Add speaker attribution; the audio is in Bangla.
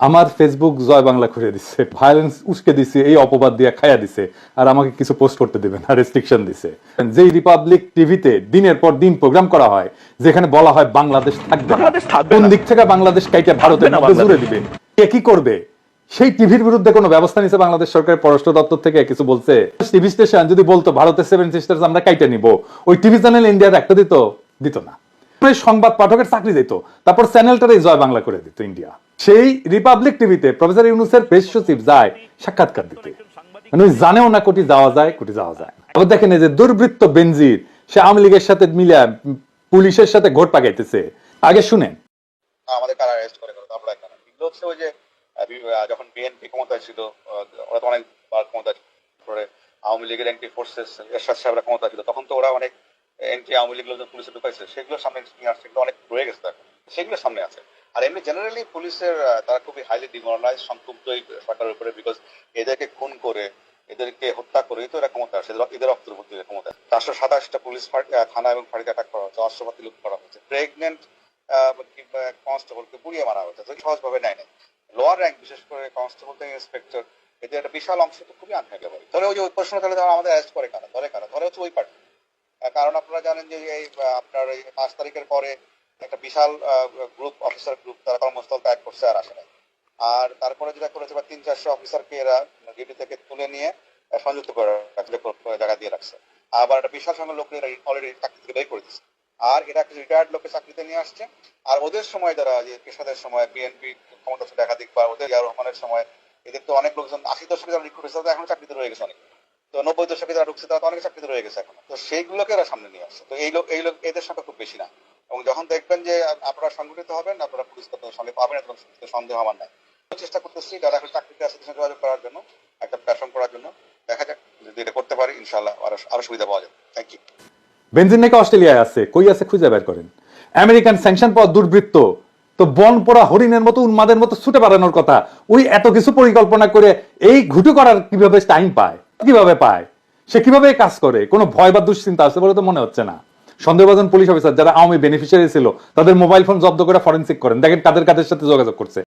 Speaker 1: আমার ফেসবুক জয় বাংলা করে দিচ্ছে ভায়োলেন্স উস্কে দিছে এই অপবাদ দিয়ে খায়া দিছে আর আমাকে কিছু পোস্ট করতে দিবেন না রেস্ট্রিকশন দিছে। যেই রিপাবলিক টিভিতে দিনের পর দিন প্রোগ্রাম করা হয় যেখানে বলা হয় বাংলাদেশ থাকবে না।
Speaker 2: বাংলাদেশ থাকবে
Speaker 1: কোন দিক থেকে বাংলাদেশ কাইটা ভারতের মধ্যে জুড়ে দিবে? কে কি করবে? সেই টিভির বিরুদ্ধে কোনো ব্যবস্থা নিছে বাংলাদেশ সরকারের পররাষ্ট্র দপ্তর থেকে? কিছু বলছে? টিভি স্টেশন যদি বলতো ভারতের সেভেন সিস্টার্স আমরা কাইটা নিব। ওই টিভি চ্যানেল ইন্ডিয়ার একটা দিত দিত না। ওই সংবাদ পাঠকের চাকরি দিত। তারপর চ্যানেলটারে জয় বাংলা করে দিত ইন্ডিয়া। সেই রিপাবলিক টিভিতে প্রফেসর ইউনুসের প্রেস সচিব যায় সাক্ষাৎকার দিতে। মানে জানেও না কোটি যাওয়া যায়, কোটি যাওয়া যায় আবার দেখেন এই যে দুর্বৃত্ত বেনজির, সে আওয়ামী লীগের সাথে মিলিয়া পুলিশের সাথে ঘোট পাকাইতেছে। আগে শুনেন।
Speaker 3: আমাদের কারা অ্যারেস্ট করে করে আমরা এগুলো হচ্ছে ওই যে যখন বিএনপি ক্ষমতায় ছিল ওরা তো অনেকবার ক্ষমতায় ছিল। পরে আওয়ামী লীগের এন্টি ফোর্সেস এরশাদ সাহেবরা ক্ষমতা ছিল। তখন তো ওরা অনেক এন্টি আওয়ামী লীগ লোকজন পুলিশে ঢুকাইছে, সেগুলো সামনে নিয়ে আসছে সেগুলো অনেক রয়ে গেছে এখন। সেগুলো সামনে আছে। আর এমনি জেনারেলি পুলিশের তারা খুবই হাইলি ডিমোরালাইজ সংক্ষুব্ধ এই সরকারের উপরে বিকজ এদেরকে খুন করে, এদেরকে হত্যা করে তো এরা ক্ষমতা আসে এদের- উপর ক্ষমতা চারশো সাতাশটা পুলিশ থানা এবং ফাঁড়িতে অ্যাটাক করা হচ্ছে, অস্ত্রপাতি লুট করা হচ্ছে। প্রেগনেন্ট কনস্টেবলকে পুড়িয়ে মারা হচ্ছে তো সহজভাবে নেয় নাই। লোয়ার র্যাঙ্ক বিশেষ করে কনস্টেবল থেকে ইন্সপেক্টর এদের একটা বিশাল অংশ তো খুবই আনহ্যান্ডেবল ধরে ওই যে ওই প্রশ্ন তাহলে আমাদের অ্যারেস্ট করে কারা? ধরে কারা? ধরে হচ্ছে ওই পার্টি কারণ আপনারা জানেন যে এই আপনার এই পাঁচ তারিখের পরে একটা বিশাল গ্রুপ অফিসার গ্রুপ তারা কর্মস্থল ত্যাগ করছে আর আসে নাই। আর তারপরে যেটা করেছে বা তিন চারশো অফিসারকে এরা ডিউটি থেকে তুলে নিয়ে সংযুক্ত করে রাখছে, জায়গা দিয়ে রাখছে। আবার একটা বিশাল সংখ্যক লোক এরা অলরেডি চাকরি থেকে বের করে দিচ্ছে। আর এরা কিছু রিটায়ার্ড লোককে চাকরিতে নিয়ে আসছে। আর ওদের সময় যারা যে পেশাদের সময় বিএনপি ক্ষমতা ছিল একাধিক বা ওদের ইয়ার রহমানের সময় এদের তো অনেক লোকজন আশি দশকে যারা রিক্রুট হয়েছে এখন চাকরিতে রয়ে গেছে অনেক। তো নব্বই দশকে যারা ঢুকছে তারা অনেক চাকরিতে রয়ে গেছে এখন। তো সেইগুলোকে এরা সামনে নিয়ে আসছে। তো এই লোক এই লোক, এদের সংখ্যা খুব বেশি না। এবং যখন দেখবেন যে আপনারা সংগঠিত হবেন, আপনারা পুলিশ কর্তাদের সঙ্গে পাবেন এরকম সন্দেহ আমার নাই। চেষ্টা করতেছি যারা এখন চাকরিতে আছে তাদের যোগাযোগ করার জন্য, একটা প্ল্যাটফর্ম করার জন্য। দেখা যাক যদি এটা করতে পারি ইনশাল্লাহ আরও আরও সুবিধা পাওয়া যাবে। থ্যাংক ইউ
Speaker 1: বেনজিন নাকি অস্ট্রেলিয়ায় আছে, কই আছে খুঁজে বের করেন। আমেরিকান স্যাংশন পাওয়া দুর্বৃত্ত, তো বন পোড়া হরিণের মতো, উন্মাদের মতো ছুটে পালানোর কথা। ওই এত কিছু পরিকল্পনা করে এই ঘুটু করার কীভাবে টাইম পায়? কীভাবে পায়? সে কীভাবে কাজ করে? কোনো ভয় বা দুশ্চিন্তা আছে বলে তো মনে হচ্ছে না। সন্দেহভাজন পুলিশ অফিসার যারা আওয়ামী বেনিফিশিয়ারি ছিল, তাদের মোবাইল ফোন জব্দ করে ফরেন্সিক করেন। দেখেন কাদের কাদের সাথে যোগাযোগ করছে।